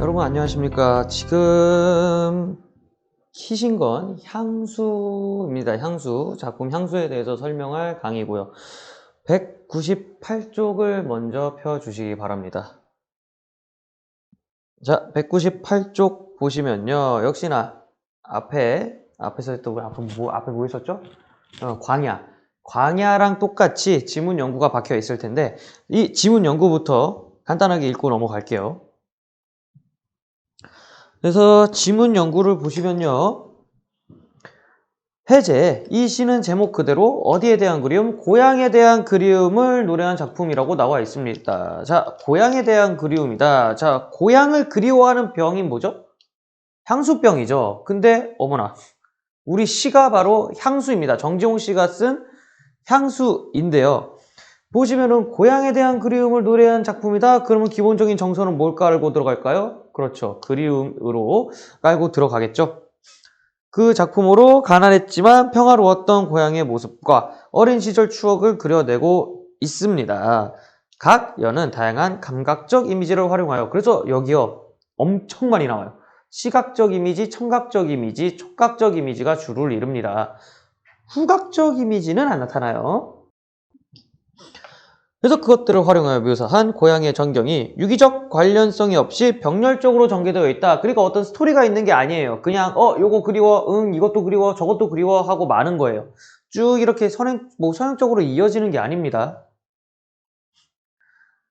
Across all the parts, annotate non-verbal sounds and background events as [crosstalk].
여러분 안녕하십니까? 지금 키신 건 향수입니다. 향수. 작품 향수에 대해서 설명할 강의고요. 198쪽을 먼저 펴 주시기 바랍니다. 자 198쪽 보시면요. 역시나 앞에 앞에서 했던 거 앞에 뭐 앞에 뭐 있었죠? 어, 광야. 광야랑 똑같이 지문 연구가 박혀 있을 텐데 이 지문 연구부터 간단하게 읽고 넘어갈게요 그래서 지문 연구를 보시면요. 해제, 이 시는 제목 그대로 어디에 대한 그리움? 고향에 대한 그리움을 노래한 작품이라고 나와 있습니다. 자, 고향에 대한 그리움이다. 자, 고향을 그리워하는 병이 뭐죠? 향수병이죠. 근데 어머나, 우리 시가 바로 향수입니다. 정지홍 씨가 쓴 향수인데요. 보시면은 고향에 대한 그리움을 노래한 작품이다. 그러면 기본적인 정서는 뭘 깔고 들어갈까요? 그렇죠. 그리움으로 깔고 들어가겠죠. 그 작품으로 가난했지만 평화로웠던 고향의 모습과 어린 시절 추억을 그려내고 있습니다. 각 연은 다양한 감각적 이미지를 활용하여 그래서 여기요 엄청 많이 나와요. 시각적 이미지, 청각적 이미지, 촉각적 이미지가 주를 이룹니다. 후각적 이미지는 안 나타나요. 그래서 그것들을 활용하여 묘사한 고향의 전경이 유기적 관련성이 없이 병렬적으로 전개되어 있다. 그러니까 어떤 스토리가 있는 게 아니에요. 그냥 어 요거 그리워, 응 이것도 그리워, 저것도 그리워 하고 많은 거예요. 쭉 이렇게 선행 뭐 선행적으로 이어지는 게 아닙니다.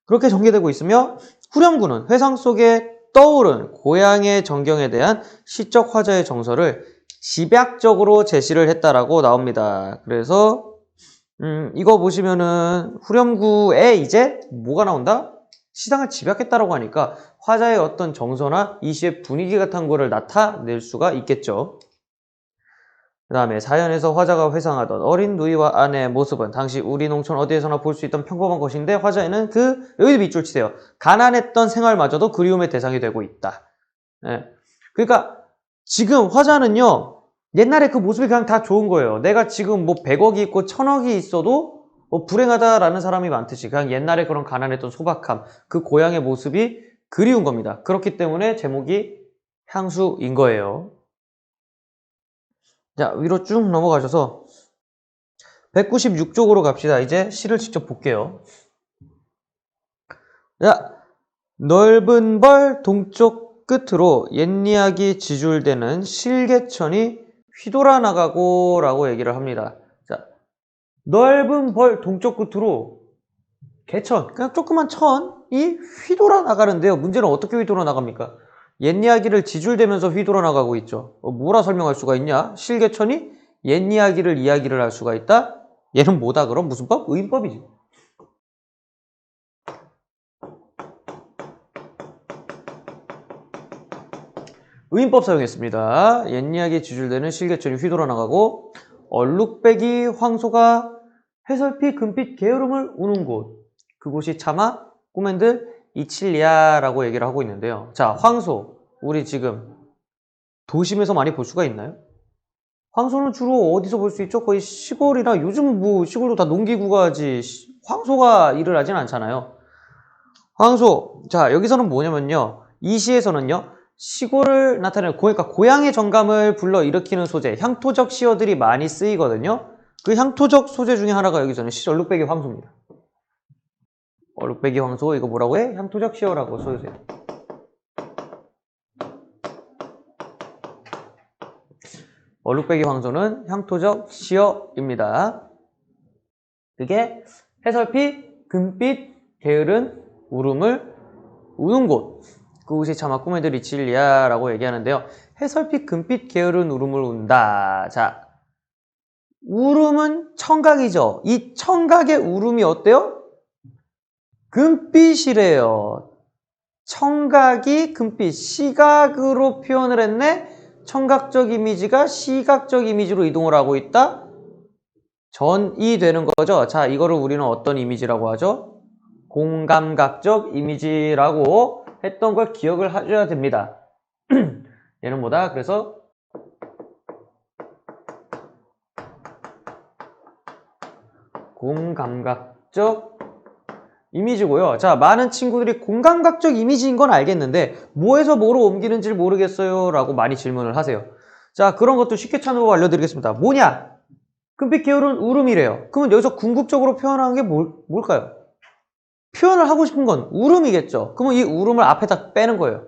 그렇게 전개되고 있으며 후렴구는 회상 속에 떠오른 고향의 전경에 대한 시적 화자의 정서를 집약적으로 제시를 했다라고 나옵니다. 그래서 음, 이거 보시면은 후렴구에 이제 뭐가 나온다? 시장을 집약했다라고 하니까 화자의 어떤 정서나 이 시의 분위기 같은 거를 나타낼 수가 있겠죠. 그 다음에 사연에서 화자가 회상하던 어린 누이와 아내의 모습은 당시 우리 농촌 어디에서나 볼 수 있던 평범한 것인데 화자에는 그 여기도 밑줄 치세요. 가난했던 생활마저도 그리움의 대상이 되고 있다. 예. 그러니까 지금 화자는요. 옛날에 그 모습이 그냥 다 좋은 거예요. 내가 지금 뭐 100억이 있고 1000억이 있어도 뭐 불행하다라는 사람이 많듯이 그냥 옛날에 그런 가난했던 소박함, 그 고향의 모습이 그리운 겁니다. 그렇기 때문에 제목이 향수인 거예요. 자, 위로 쭉 넘어가셔서 196쪽으로 갑시다. 이제 시를 직접 볼게요. 자, 넓은 벌 동쪽 끝으로 옛 이야기 지줄대는 실개천이 휘돌아 나가고 라고 얘기를 합니다. 자, 넓은 벌 동쪽 끝으로 개천, 그냥 조그만 천이 휘돌아 나가는데요. 문제는 어떻게 휘돌아 나갑니까? 옛 이야기를 지줄대면서 휘돌아 나가고 있죠. 어, 뭐라 설명할 수가 있냐? 실개천이 옛 이야기를 이야기를 할 수가 있다? 얘는 뭐다 그럼? 무슨 법? 의인법이지. 의인법 사용했습니다. 옛 이야기 지줄대는 실개천이 휘돌아 나가고 얼룩배기 황소가 해설피 금빛 게으름을 우는 곳 그곳이 차마 꼬맨들 이칠리아라고 얘기를 하고 있는데요. 자, 황소 우리 지금 도심에서 많이 볼 수가 있나요? 황소는 주로 어디서 볼 수 있죠? 거의 시골이나 요즘 뭐 시골도 다 농기구가 하지 황소가 일을 하진 않잖아요. 황소 자 여기서는 뭐냐면요. 이 시에서는요. 시골을 나타내는 그러니까 고향의 정감을 불러 일으키는 소재 향토적 시어들이 많이 쓰이거든요. 그 향토적 소재 중에 하나가 여기서는 시 얼룩배기 황소입니다. 얼룩배기 황소 이거 뭐라고 해? 향토적 시어라고 써주세요. 얼룩배기 황소는 향토적 시어입니다. 그게 해설피 금빛 게으른 울음을 우는 곳 그곳이 차마 꿈에들이 진리야 라고 얘기하는데요. 해설피 금빛 게으른 울음을 운다. 자, 울음은 청각이죠. 이 청각의 울음이 어때요? 금빛이래요. 청각이 금빛, 시각으로 표현을 했네. 청각적 이미지가 시각적 이미지로 이동을 하고 있다. 전이 되는 거죠. 자, 이거를 우리는 어떤 이미지라고 하죠? 공감각적 이미지라고 했던 걸 기억을 하셔야 됩니다. [clears throat] 얘는 뭐다? 그래서 공감각적 이미지고요. 자, 많은 친구들이 공감각적 이미지인 건 알겠는데 뭐에서 뭐로 옮기는지 모르겠어요 라고 많이 질문을 하세요. 자, 그런 것도 쉽게 찾는 법 알려드리겠습니다. 뭐냐? 금빛 계열은 울음이래요. 그러면 여기서 궁극적으로 표현하는 게 뭘, 뭘까요? 표현을 하고 싶은 건 울음이겠죠. 그러면 이 울음을 앞에다 빼는 거예요.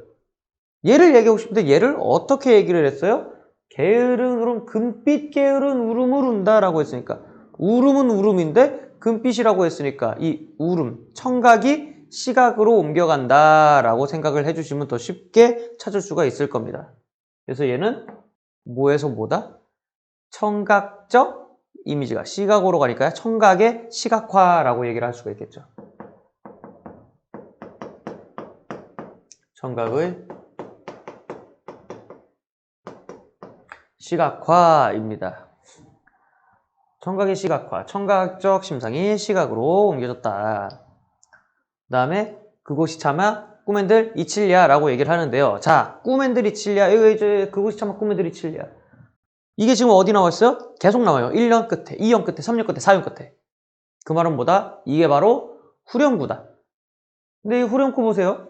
얘를 얘기하고 싶은데 얘를 어떻게 얘기를 했어요? 게으른 울음, 금빛 게으른 울음을 운다라고 했으니까 울음은 울음인데 금빛이라고 했으니까 이 울음, 청각이 시각으로 옮겨간다라고 생각을 해주시면 더 쉽게 찾을 수가 있을 겁니다. 그래서 얘는 뭐에서 뭐다? 청각적 이미지가 시각으로 가니까 청각의 시각화라고 얘기를 할 수가 있겠죠. 청각의 시각화입니다. 청각의 시각화, 청각적 심상이 시각으로 옮겨졌다. 그 다음에 그곳이 차마 꿈엔들 이칠리아 라고 얘기를 하는데요. 자, 꿈엔들 이칠리아, 이거 이제 그곳이 차마 꿈엔들 이칠리아. 이게 지금 어디 나와 있어요? 계속 나와요. 1년 끝에, 2년 끝에, 3년 끝에, 4년 끝에. 그 말은 뭐다? 이게 바로 후렴구다. 근데 이 후렴구 보세요.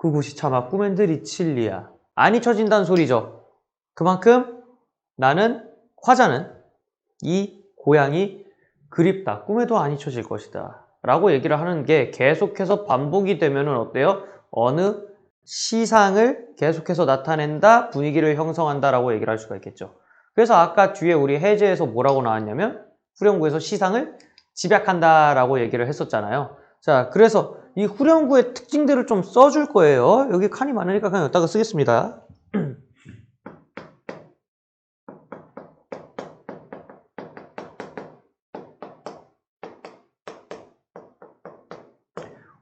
그곳이 차마 꿈엔들 이칠리아. 안 잊혀진다는 소리죠. 그만큼 나는 화자는 이 고향이 그립다. 꿈에도 안 잊혀질 것이다. 라고 얘기를 하는 게 계속해서 반복이 되면은 어때요? 어느 시상을 계속해서 나타낸다, 분위기를 형성한다 라고 얘기를 할 수가 있겠죠. 그래서 아까 뒤에 우리 해제에서 뭐라고 나왔냐면 후렴구에서 시상을 집약한다 라고 얘기를 했었잖아요. 자, 그래서 이 후렴구의 특징들을 좀 써줄 거예요. 여기 칸이 많으니까 그냥 여기다가 쓰겠습니다. [clears throat]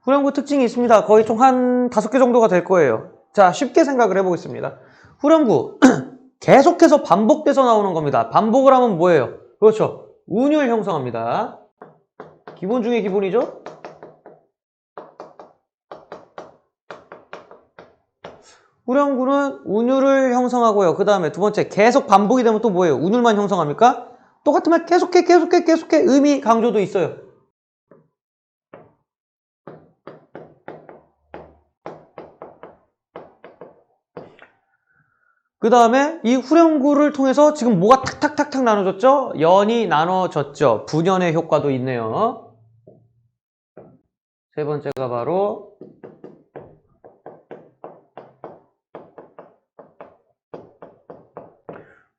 후렴구 특징이 있습니다. 거의 총 한 다섯 개 정도가 될 거예요. 자, 쉽게 생각을 해보겠습니다. 후렴구 [clears throat] 계속해서 반복돼서 나오는 겁니다. 반복을 하면 뭐예요? 그렇죠. 운율 형성합니다. 기본 중에 기본이죠? 후렴구는 운율을 형성하고요. 그 다음에 두 번째 계속 반복이 되면 또 뭐예요? 운율만 형성합니까? 똑같은 말 계속해 계속해 계속해 의미 강조도 있어요. 그 다음에 이 후렴구를 통해서 지금 뭐가 탁탁탁탁 나눠졌죠? 연이 나눠졌죠. 분연의 효과도 있네요. 세 번째가 바로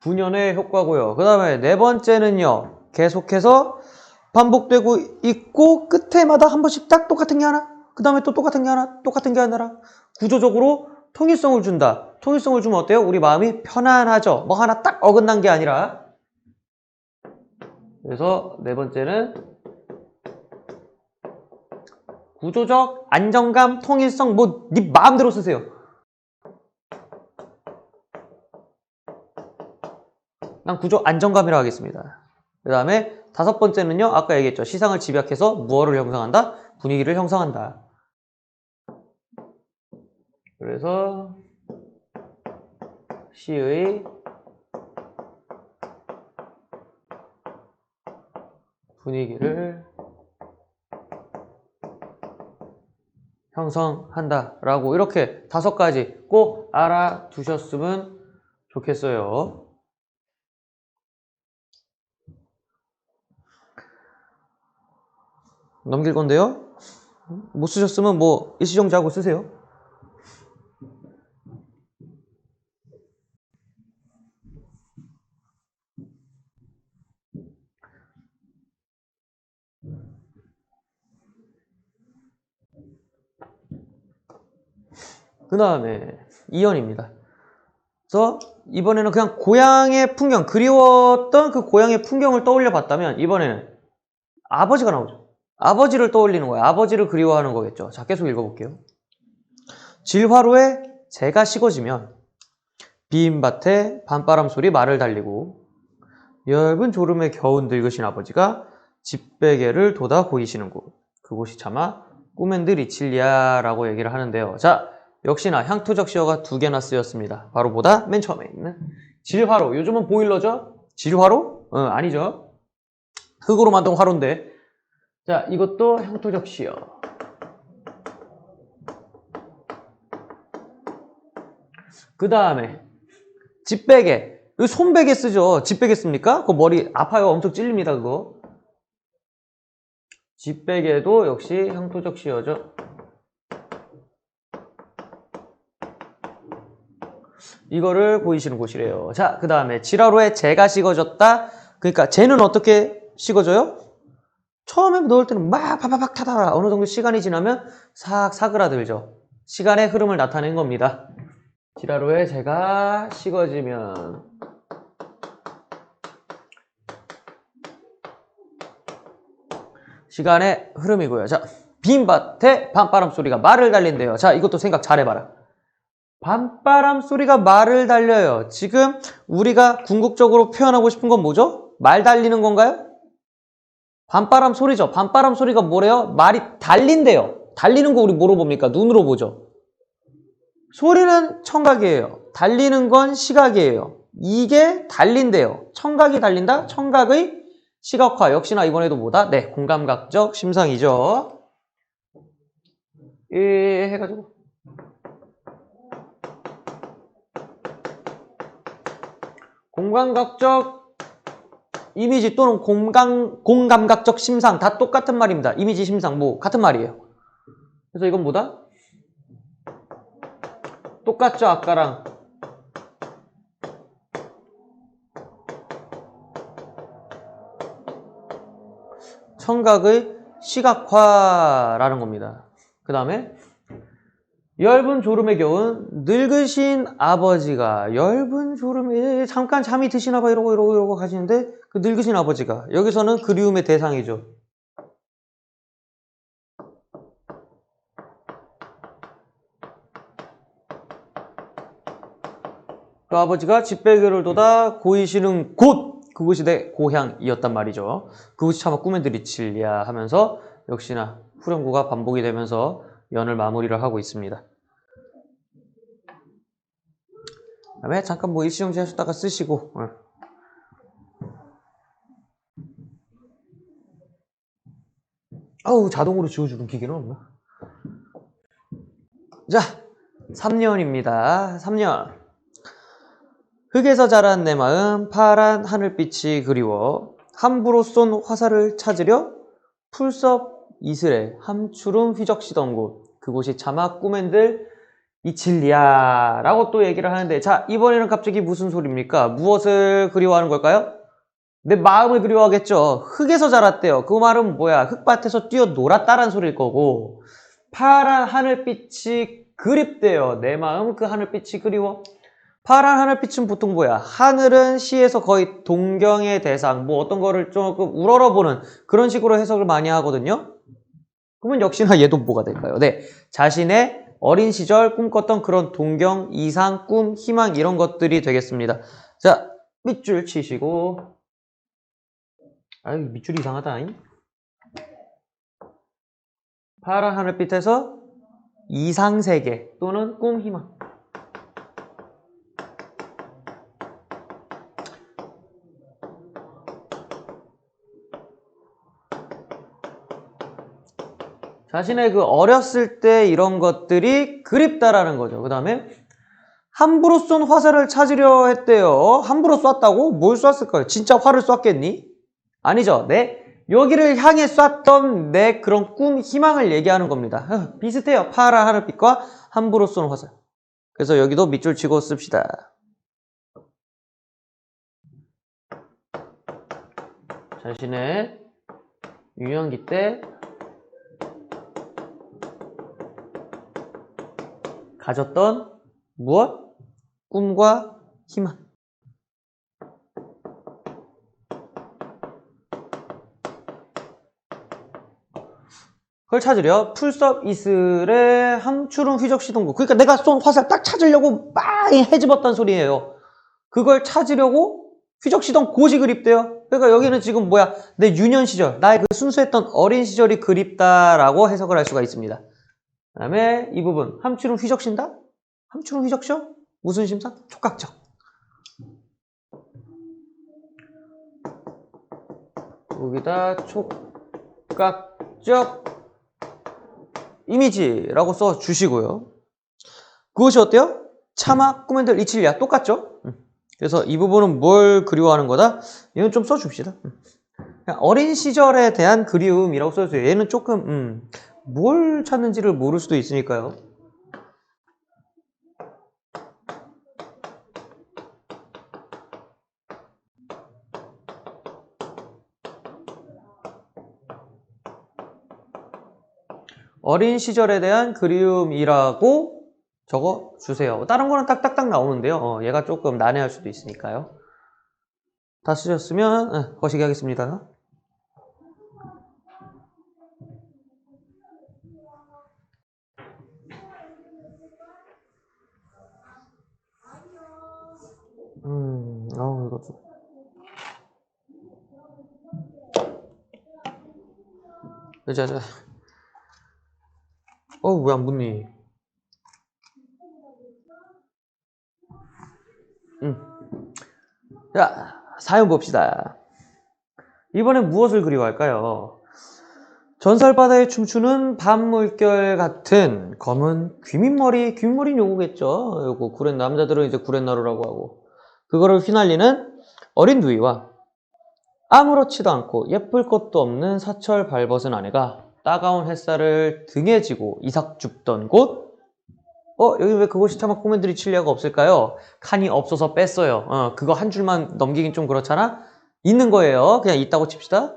분연의 효과고요. 그 다음에 네 번째는요. 계속해서 반복되고 있고 끝에마다 한 번씩 딱 똑같은 게 하나 그 다음에 또 똑같은 게 하나 똑같은 게 하나라 구조적으로 통일성을 준다. 통일성을 주면 어때요? 우리 마음이 편안하죠. 뭐 하나 딱 어긋난 게 아니라 그래서 네 번째는 구조적 안정감, 통일성 뭐 네 마음대로 쓰세요. 난 구조 안정감이라고 하겠습니다. 그 다음에 다섯 번째는요. 아까 얘기했죠. 시상을 집약해서 무엇을 형성한다? 분위기를 형성한다. 그래서 시의 분위기를 형성한다 라고 이렇게 다섯 가지 꼭 알아두셨으면 좋겠어요. 넘길 건데요. 못 쓰셨으면 뭐 일시정지하고 쓰세요. 그 다음에 2연입니다. 그래서 이번에는 그냥 고향의 풍경, 그리웠던 그 고향의 풍경을 떠올려 봤다면 이번에는 아버지가 나오죠. 아버지를 떠올리는 거예요. 아버지를 그리워하는 거겠죠. 자, 계속 읽어볼게요. 질화로에 재가 식어지면 비인밭에 밤바람 소리 말을 달리고 엷은 졸음에 겨우 늙으신 아버지가 집베개를 돋아 보이시는 곳. 그곳이 차마 꿈엔들 이칠리아라고 얘기를 하는데요. 자, 역시나 향토적 시어가 두 개나 쓰였습니다. 바로 보다 맨 처음에 있는 질화로. 요즘은 보일러죠? 질화로? 어, 아니죠. 흙으로 만든 화로인데. 자, 이것도 형토적 시어. 그 다음에 집베개. 이 손베개 쓰죠. 집베개 씁니까? 그 머리 아파요. 엄청 찔립니다. 그거. 집베개도 역시 형토적 시어죠. 이거를 보이시는 곳이래요. 자, 그 다음에 지라로에 재가 식어졌다. 그러니까 재는 어떻게 식어져요? 처음에 넣을 때는 막 파파박 타다 어느 정도 시간이 지나면 싹 사그라들죠. 시간의 흐름을 나타낸 겁니다. 지라로에 재가 식어지면 시간의 흐름이고요. 자, 빈 밭에 밤바람 소리가 말을 달린대요. 자, 이것도 생각 잘 해봐라. 밤바람 소리가 말을 달려요. 지금 우리가 궁극적으로 표현하고 싶은 건 뭐죠? 말 달리는 건가요? 밤바람 소리죠. 밤바람 소리가 뭐래요? 말이 달린대요. 달리는 거 우리 뭐로 봅니까? 눈으로 보죠. 소리는 청각이에요. 달리는 건 시각이에요. 이게 달린대요. 청각이 달린다? 청각의 시각화. 역시나 이번에도 뭐다? 네, 공감각적 심상이죠. 이 해가지고 공감각적 이미지 또는 공감, 공감각적 심상 다 똑같은 말입니다. 이미지 심상 뭐 같은 말이에요. 그래서 이건 뭐다? 똑같죠 아까랑 청각의 시각화라는 겁니다. 그 다음에 엷은 졸음에 겨운 늙으신 아버지가 엷은 졸음에 잠깐 잠이 드시나 봐 이러고 이러고 이러고 가시는데 그 늙으신 아버지가 여기서는 그리움의 대상이죠. 그 아버지가 집배교를 도다 고이시는 곳 그곳이 내 고향이었단 말이죠. 그곳이 차마 꿈에 들이칠랴 하면서 역시나 후렴구가 반복이 되면서 연을 마무리를 하고 있습니다. 그 다음에 잠깐 뭐 일시정지 하셨다가 쓰시고 어. 아우 자동으로 지워주는 기계는 없나? 자 3년입니다. 3년 흙에서 자란 내 마음 파란 하늘빛이 그리워 함부로 쏜 화살을 찾으려 풀섭 이슬에 함추름 휘적시던 곳 그곳이 차마 꿈엔들 이칠리야 라고 또 얘기를 하는데 자 이번에는 갑자기 무슨 소리입니까? 무엇을 그리워하는 걸까요? 내 마음을 그리워하겠죠 흙에서 자랐대요 그 말은 뭐야 흙밭에서 뛰어 놀았다란 소리일 거고 파란 하늘빛이 그립대요 내 마음 그 하늘빛이 그리워 파란 하늘빛은 보통 뭐야? 하늘은 시에서 거의 동경의 대상, 뭐 어떤 거를 조금 우러러보는 그런 식으로 해석을 많이 하거든요. 그러면 역시나 얘도 뭐가 될까요? 네. 자신의 어린 시절 꿈꿨던 그런 동경, 이상, 꿈, 희망 이런 것들이 되겠습니다. 자, 밑줄 치시고 아유, 밑줄이 이상하다. 잉? 파란 하늘빛에서 이상세계 또는 꿈, 희망 자신의 그 어렸을 때 이런 것들이 그립다라는 거죠. 그 다음에 함부로 쏜 화살을 찾으려 했대요. 함부로 쐈다고? 뭘 쐈을까요? 진짜 활을 쐈겠니? 아니죠. 네. 여기를 향해 쐈던 내 그런 꿈, 희망을 얘기하는 겁니다. 어, 비슷해요. 파란 하늘빛과 함부로 쏜 화살. 그래서 여기도 밑줄 치고 씁시다. 자신의 유년기 때 가졌던 무엇? 꿈과 희망. 그걸 찾으려 풀섭 이슬의 함추름 휘적 시 동구. 그러니까 내가 쏜 화살 딱 찾으려고 막 해집었단 소리예요. 그걸 찾으려고 휘적 시동 고지 그립대요. 그러니까 여기는 지금 뭐야? 내 유년 시절, 나의 그 순수했던 어린 시절이 그립다라고 해석을 할 수가 있습니다. 그 다음에 이 부분 함추름 휘적신다? 함추름 휘적셔? 무슨 심상? 촉각적 여기다 촉각적 이미지라고 써 주시고요 그것이 어때요? 차마 꾸멘들 이칠리아 똑같죠? 음. 그래서 이 부분은 뭘 그리워하는 거다? 이건 좀 써줍시다. 음. 어린 시절에 대한 그리움이라고 써주세요. 얘는 조금 음, 뭘 찾는지를 모를 수도 있으니까요. 어린 시절에 대한 그리움이라고 적어 주세요. 다른 거는 딱딱딱 나오는데요. 어, 얘가 조금 난해할 수도 있으니까요. 다 쓰셨으면 어, 거시기 하겠습니다. 음, 아우 이거 좀. 자, 자. 어, 왜 안 붙니? 음. 자, 사연 봅시다. 이번엔 무엇을 그리워할까요? 전설바다에 춤추는 밤물결 같은 검은 귀민머리, 귀민머리 요거겠죠? 요거 구렛 남자들은 이제 구렛나루라고 하고 그거를 휘날리는 어린 누이와 아무렇지도 않고 예쁠 것도 없는 사철 발벗은 아내가 따가운 햇살을 등에 지고 이삭 줍던 곳 어, 여기 왜 그곳이 차마 코멘들이 칠리아가 없을까요? 칸이 없어서 뺐어요. 어, 그거 한 줄만 넘기긴 좀 그렇잖아? 있는 거예요. 그냥 있다고 칩시다.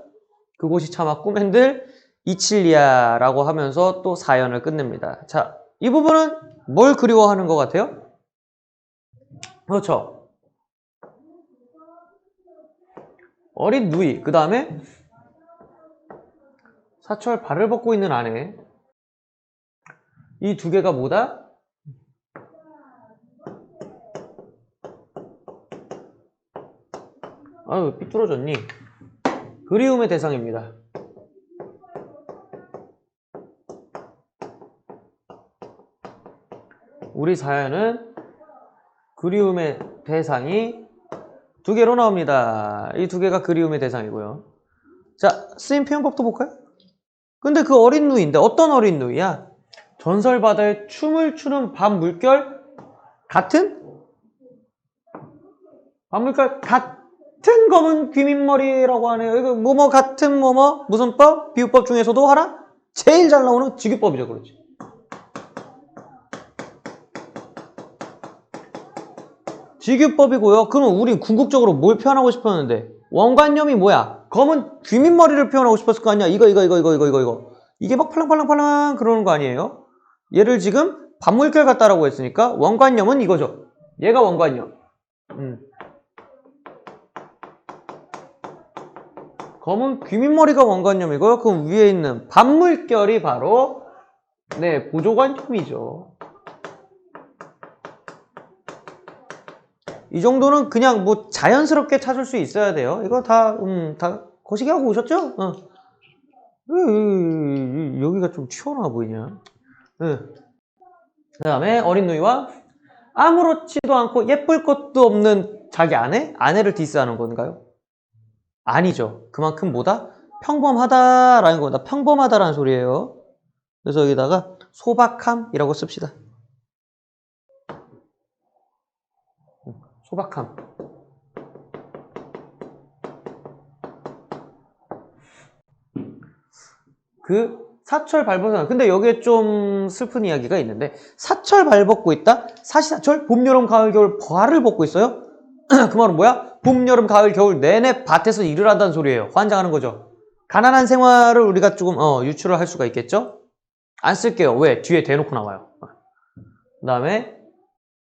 그곳이 차마 꿈엔들 이칠리아라고 하면서 또 사연을 끝냅니다. 자, 이 부분은 뭘 그리워하는 것 같아요? 그렇죠. 어린 누이, 그 다음에 사철 발을 벗고 있는 아내. 이 두 개가 뭐다? 아유, 삐뚤어졌니? 그리움의 대상입니다. 우리 사연은 그리움의 대상이 두 개로 나옵니다. 이 두 개가 그리움의 대상이고요. 자, 쓰임 표현법도 볼까요? 근데 그 어린 누이인데 어떤 어린 누이야? 전설 바다에 춤을 추는 밤 물결 같은? 밤 물결 같은 검은 귀민머리라고 하네요. 이거 뭐뭐 같은 뭐뭐 무슨 법? 비유법 중에서도 하나? 제일 잘 나오는 직유법이죠, 그렇지. 직유법이고요. 그럼 우리 궁극적으로 뭘 표현하고 싶었는데 원관념이 뭐야? 검은 귀민머리를 표현하고 싶었을 거 아니야? 이거 이거 이거 이거 이거 이거 이거 이게 막 팔랑팔랑팔랑 그러는 거 아니에요? 얘를 지금 반물결 같다라고 했으니까 원관념은 이거죠. 얘가 원관념. 음. 검은 귀민머리가 원관념이고요. 그 위에 있는 반물결이 바로 네 보조관념이죠. 이 정도는 그냥 뭐 자연스럽게 찾을 수 있어야 돼요. 이거 다, 음, 다 거시기 하고 오셨죠? 어. 왜, 여기가 좀 튀어나와 보이냐? 네. 그 다음에 어린 누이와 아무렇지도 않고 예쁠 것도 없는 자기 아내? 아내를 디스하는 건가요? 아니죠. 그만큼 뭐다? 평범하다라는 겁니다. 평범하다라는 소리예요. 그래서 여기다가 소박함이라고 씁시다. 소박함. 그 사철 발벗은 근데 여기에 좀 슬픈 이야기가 있는데 사철 발벗고 있다? 사시사철 봄, 여름, 가을, 겨울 발을 벗고 있어요? [clears throat] 그 말은 뭐야? 봄, 여름, 가을, 겨울 내내 밭에서 일을 한다는 소리예요. 환장하는 거죠. 가난한 생활을 우리가 조금 어, 유출을 할 수가 있겠죠? 안 쓸게요. 왜? 뒤에 대놓고 나와요. 그 다음에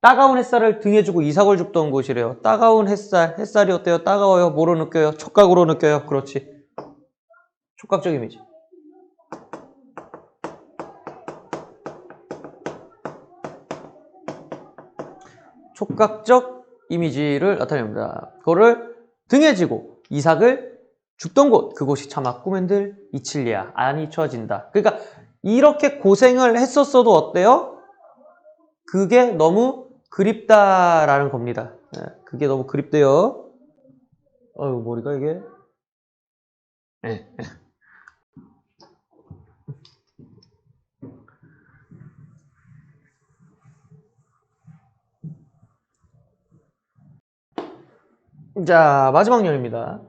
따가운 햇살을 등에 주고 이삭을 줍던 곳이래요. 따가운 햇살, 햇살이 어때요? 따가워요? 뭐로 느껴요? 촉각으로 느껴요? 그렇지. 촉각적 이미지. 촉각적 이미지를 나타냅니다. 그거를 등에 지고 이삭을 줍던 곳, 그곳이 차마 꾸맨들 이칠리아 안 잊혀진다. 그러니까 이렇게 고생을 했었어도 어때요? 그게 너무 그립다라는 겁니다. 예, 그게 너무 그립대요. 어유 머리가 이게. 네. [laughs] 자 마지막 열입니다.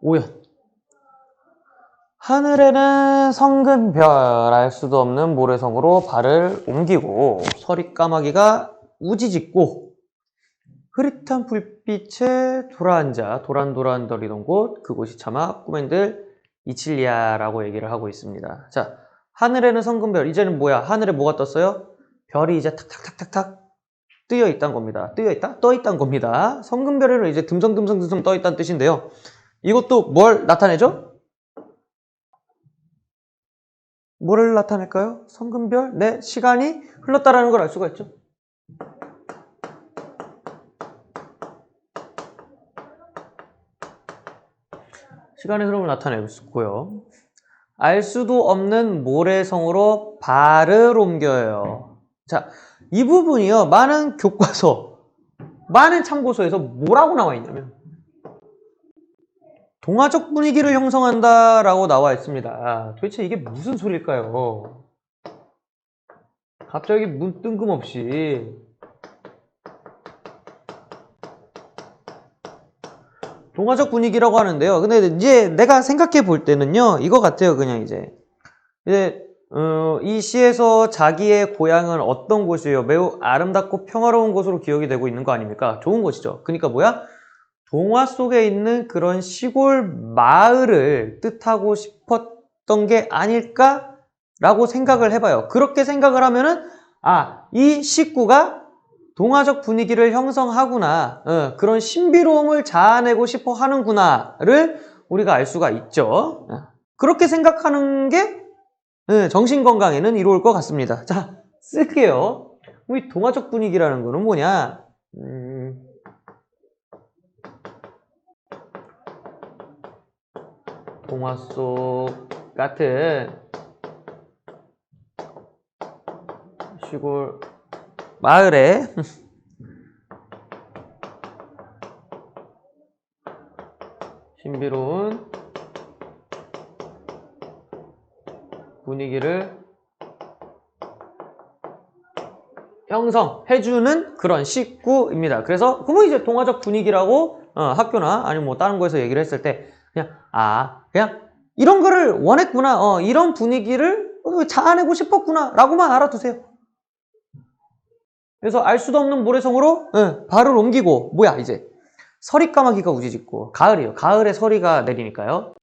오연 하늘에는 성근 별, 알 수도 없는 모래성으로 발을 옮기고, 서리 까마귀가 우지짓고, 흐릿한 불빛에 돌아앉아 도란도란 거리던 곳, 그곳이 차마 꿈엔들 이칠리아라고 얘기를 하고 있습니다. 자, 하늘에는 성근별, 이제는 뭐야? 하늘에 뭐가 떴어요? 별이 이제 탁탁탁탁탁 뜨여 있다는 겁니다. 뜨여 있다? 떠 있다는 겁니다. 성근별에는 이제 듬성듬성듬성 떠 있다는 뜻인데요. 이것도 뭘 나타내죠? 뭐를 나타낼까요? 성근별? 네, 시간이 흘렀다라는 걸 알 수가 있죠. 시간의 흐름을 나타내고 있고요. 알 수도 없는 모래성으로 발을 옮겨요. 자, 이 부분이요. 많은 교과서, 많은 참고서에서 뭐라고 나와 있냐면 동화적 분위기를 형성한다라고 나와 있습니다. 도대체 이게 무슨 소리일까요? 갑자기 문 뜬금없이 동화적 분위기라고 하는데요. 근데 이제 내가 생각해 볼 때는요, 이거 같아요. 그냥 이제 이제 어, 이 시에서 자기의 고향은 어떤 곳이에요? 매우 아름답고 평화로운 곳으로 기억이 되고 있는 거 아닙니까? 좋은 곳이죠. 그러니까 뭐야? 동화 속에 있는 그런 시골 마을을 뜻하고 싶었던 게 아닐까라고 생각을 해봐요. 그렇게 생각을 하면은 아, 이 식구가 동화적 분위기를 형성하구나. 어, 그런 신비로움을 자아내고 싶어 하는구나를 우리가 알 수가 있죠. 어, 그렇게 생각하는 게 어, 정신 건강에는 이로울 것 같습니다. 자, 쓸게요. 우리 동화적 분위기라는 거는 뭐냐? 음, 동화 속 같은 시골 마을에 [laughs] 신비로운 분위기를 형성해주는 그런 식구입니다. 그래서 그거 이제 동화적 분위기라고 어, 학교나 아니면 뭐 다른 거에서 얘기를 했을 때 그냥 아 그냥 이런 거를 원했구나 어, 이런 분위기를 자아내고 싶었구나 라고만 알아두세요. 그래서 알 수도 없는 모래성으로 예, 발을 옮기고 뭐야 이제 서리 까마귀가 우지짓고 가을이에요. 가을에 서리가 내리니까요.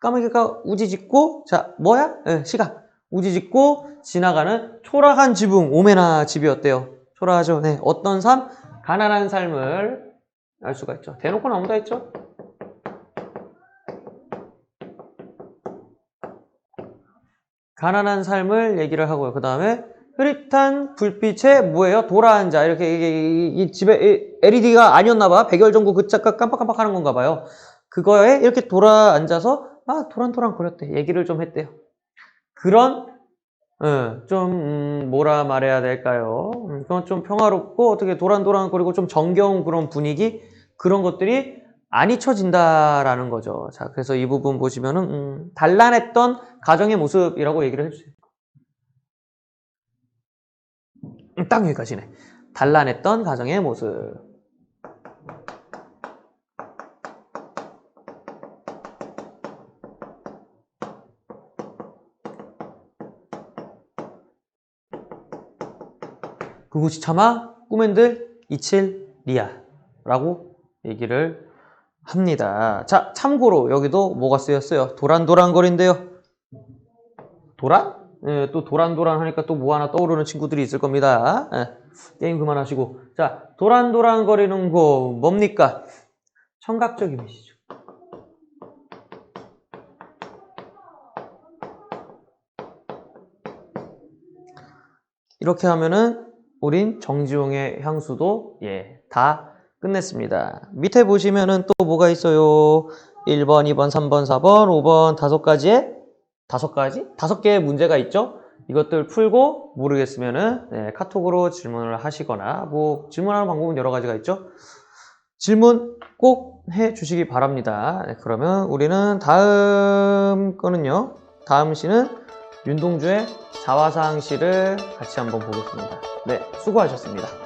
까마귀가 우지짓고 자 뭐야? 예, 시간 우지짓고 지나가는 초라한 지붕 오메나 집이었대요. 초라하죠. 네, 어떤 삶? 가난한 삶을 알 수가 있죠. 대놓고 나온다 했죠. 가난한 삶을 얘기를 하고요. 그 다음에 흐릿한 불빛에 뭐예요? 돌아앉아. 이렇게 이게 이, 이 집에 LED가 아니었나 봐. 백열전구 그 잠깐 깜빡깜빡 하는 건가 봐요. 그거에 이렇게 돌아앉아서 막 도란도란 거렸대. 얘기를 좀 했대요. 그런 어, 좀 음, 뭐라 말해야 될까요? 음, 그건 좀 평화롭고 어떻게 도란도란 거리고 좀 정겨운 그런 분위기 그런 것들이 안 잊혀진다라는 거죠. 자, 그래서 이 부분 보시면은 음, 단란했던 가정의 모습이라고 얘기를 해주세요. 음, 딱 여기까지네. 단란했던 가정의 모습. 그곳이 차마 꿈엔들 이칠 리아라고 얘기를 합니다. 자, 참고로 여기도 뭐가 쓰였어요? 도란도란거린데요. 도란? 예, 또 도란도란 하니까 또 뭐 하나 떠오르는 친구들이 있을 겁니다. 예, 게임 그만하시고. 자, 도란도란거리는 거 뭡니까? 청각적 이미지죠. 이렇게 하면은 우린 정지용의 향수도 예, 다 끝냈습니다. 밑에 보시면은 또 뭐가 있어요? 1번, 2번, 3번, 4번, 5번 다섯 가지의 다섯 가지? 다섯 개의 문제가 있죠? 이것들 풀고 모르겠으면은 네, 카톡으로 질문을 하시거나 뭐 질문하는 방법은 여러 가지가 있죠? 질문 꼭 해 주시기 바랍니다. 네, 그러면 우리는 다음 거는요. 다음 시는 윤동주의 자화상 시를 같이 한번 보겠습니다. 네, 수고하셨습니다.